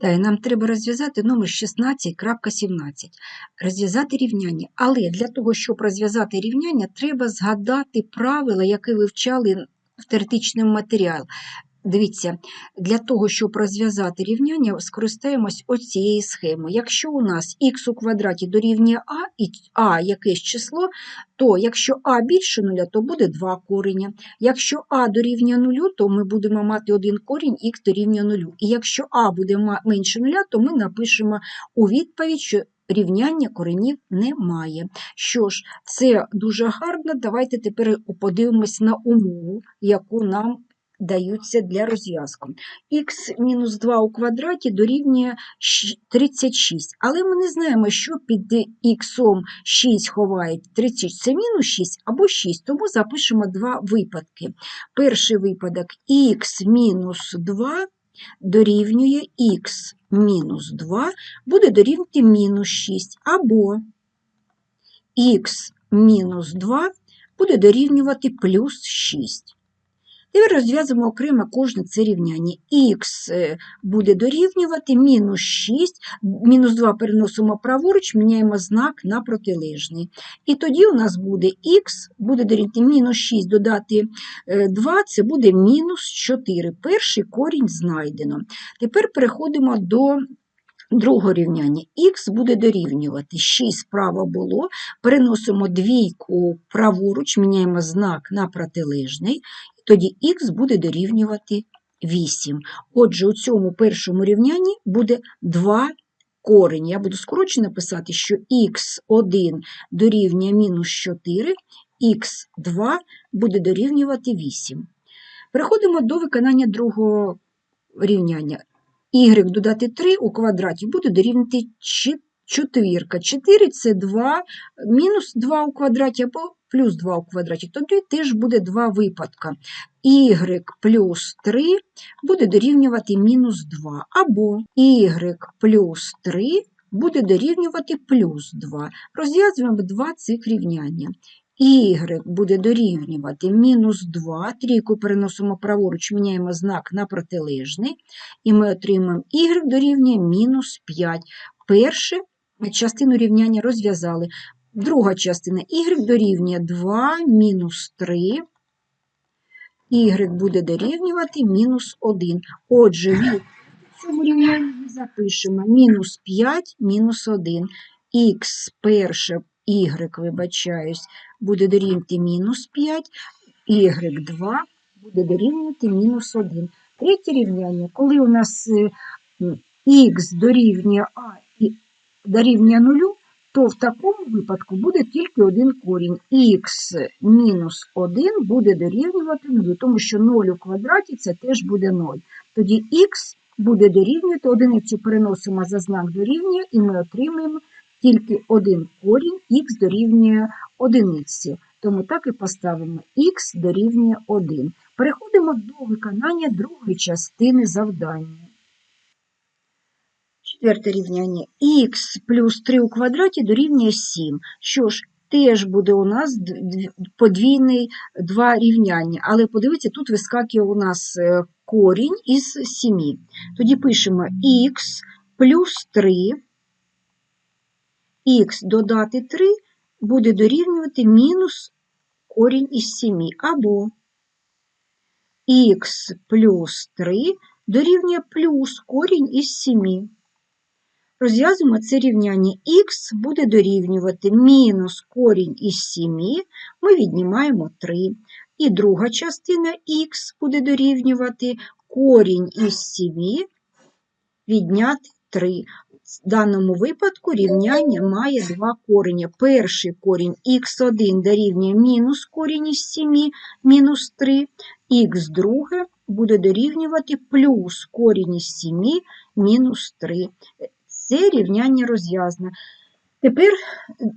Та нам треба розв'язати номер 16.17. Розв'язати рівняння. Але для того, щоб розв'язати рівняння, треба згадати правила, які вивчали в теоретичному матеріалі. Дивіться, для того, щоб розв'язати рівняння, скористаємось ось цією схемою. Якщо у нас х у квадраті дорівнює а і а якесь число, то якщо а більше нуля, то буде 2 кореня. Якщо а дорівнює нулю, то ми будемо мати один корінь, х дорівнює нулю. І якщо а буде менше нуля, то ми напишемо у відповідь, що рівняння коренів немає. Що ж, це дуже гарно. Давайте тепер подивимось на умову, яку нам даються для розв'язку. х мінус 2 у квадраті дорівнює 36. Але ми не знаємо, що під х 6 ховає 36. Це мінус 6 або 6, тому запишемо два випадки. Перший випадок х мінус 2 дорівнює х мінус 2 буде дорівнювати мінус 6, або х мінус 2 буде дорівнювати плюс 6. Тепер розв'язуємо окремо кожне це рівняння. Х е, буде дорівнювати мінус 6, мінус 2 переносимо праворуч, міняємо знак на протилежний. І тоді у нас буде х, буде дорівнювати мінус 6 додати е, 2, це буде мінус 4. Перший корінь знайдено. Тепер переходимо до другого рівняння. Х буде дорівнювати 6 справа було, переносимо двійку праворуч, міняємо знак на протилежний, тоді х буде дорівнювати 8. Отже, у цьому першому рівнянні буде 2 корені. Я буду скорочено писати, що х1 дорівнює мінус 4, х2 буде дорівнювати 8. Переходимо до виконання другого рівняння y додати 3 у квадраті буде дорівнювати чи- четвірка. 4 – це 2, мінус 2 у квадраті або плюс 2 у квадраті. Тоді теж буде два випадка. y плюс 3 буде дорівнювати мінус 2, або y плюс 3 буде дорівнювати плюс 2. Розв'язуємо два цих рівняння. Y буде дорівнювати мінус 2, трійку переносимо праворуч, міняємо знак на протилежний, і ми отримаємо y дорівнює мінус 5. Першу частину рівняння розв'язали. Друга частина y дорівнює 2 мінус 3, y буде дорівнювати мінус 1. Отже, від цьому рівнянні запишемо мінус 5 мінус 1. х перше, y, вибачаюсь, буде дорівнювати мінус 5, y2 буде дорівнювати мінус 1. Третє рівняння, коли у нас е, х дорівнює а і дорівнює 0, то в такому випадку буде тільки один корінь. х мінус 1 буде дорівнювати 0, тому що 0 у квадраті це теж буде 0. Тоді х буде дорівнювати, одиницю переносимо за знак дорівнює, і ми отримаємо тільки один корінь, х дорівнює одиниці. Тому так і поставимо х дорівнює 1. Переходимо до виконання другої частини завдання. Четверте рівняння. х плюс 3 у квадраті дорівнює 7. Що ж, теж буде у нас подвійний два рівняння. Але подивіться, тут вискакує у нас е, корінь із 7. Тоді пишемо х плюс 3, х додати 3 буде дорівнювати мінус корінь із 7. Або х плюс 3 дорівнює плюс корінь із 7. Розв'язуємо це рівняння. х буде дорівнювати мінус корінь із 7, ми віднімаємо 3. І друга частина х буде дорівнювати корінь із 7 відняти 3. В даному випадку рівняння має два корення. Перший корінь х1 дорівнює мінус корінь із 7, мінус 3, х друге буде дорівнювати плюс корінь із 7, мінус 3. Це рівняння розв'язане. Тепер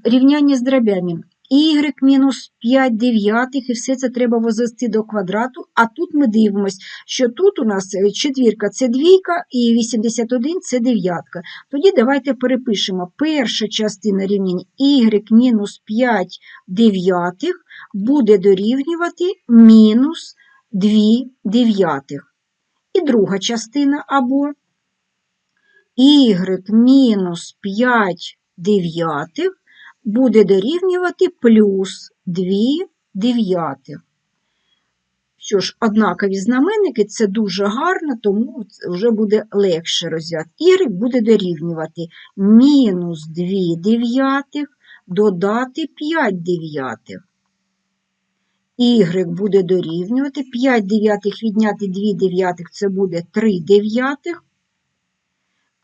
рівняння з дробями. y мінус 5 дев'ятих, і все це треба возвести до квадрату. А тут ми дивимося, що тут у нас е, четвірка це двійка і 81 це дев'ятка. Тоді давайте перепишемо. Перша частина рівняння y мінус 5 дев'ятих буде дорівнювати мінус 2 дев'ятих. І друга частина або y мінус 5 дев'ятих буде дорівнювати плюс 2 дев'ятих. Що ж, однакові знаменники це дуже гарно, тому вже буде легше розв'язати. Y буде дорівнювати мінус 2 дев'ятих додати 5 дев'ятих. Y буде дорівнювати 5 дев'ятих відняти 2 дев'ятих це буде 3 дев'ятих.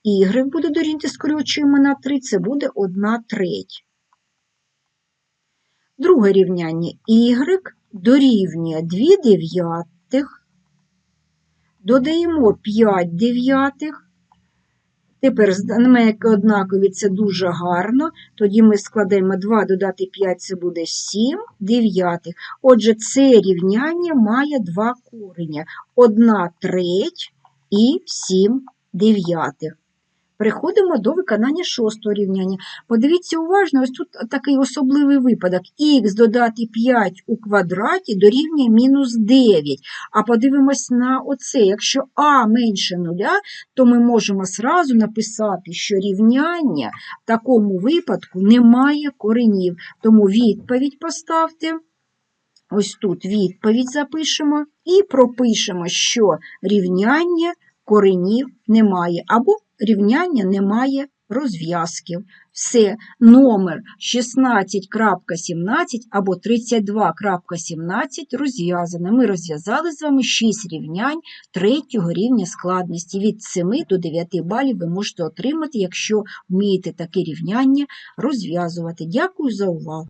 Y буде дорівнювати, скорочуємо на 3, це буде 1 треть. Друге рівняння y дорівнює 2 дев'ятих, додаємо 5 дев'ятих. Тепер знаменники однакові, це дуже гарно. Тоді ми складаємо 2 додати 5, це буде 7 дев'ятих. Отже, це рівняння має два кореня. 1 треть і 7 дев'ятих. Переходимо до виконання шостого рівняння. Подивіться уважно, ось тут такий особливий випадок. Х додати 5 у квадраті дорівнює мінус 9. А подивимось на оце. Якщо а менше нуля, то ми можемо зразу написати, що рівняння в такому випадку не має коренів. Тому відповідь поставте. Ось тут відповідь запишемо і пропишемо, що рівняння коренів немає. Або рівняння немає розв'язків. Все, номер 16.17 або 32.17 розв'язано. Ми розв'язали з вами 6 рівнянь третього рівня складності. Від 7 до 9 балів ви можете отримати, якщо вмієте таке рівняння розв'язувати. Дякую за увагу.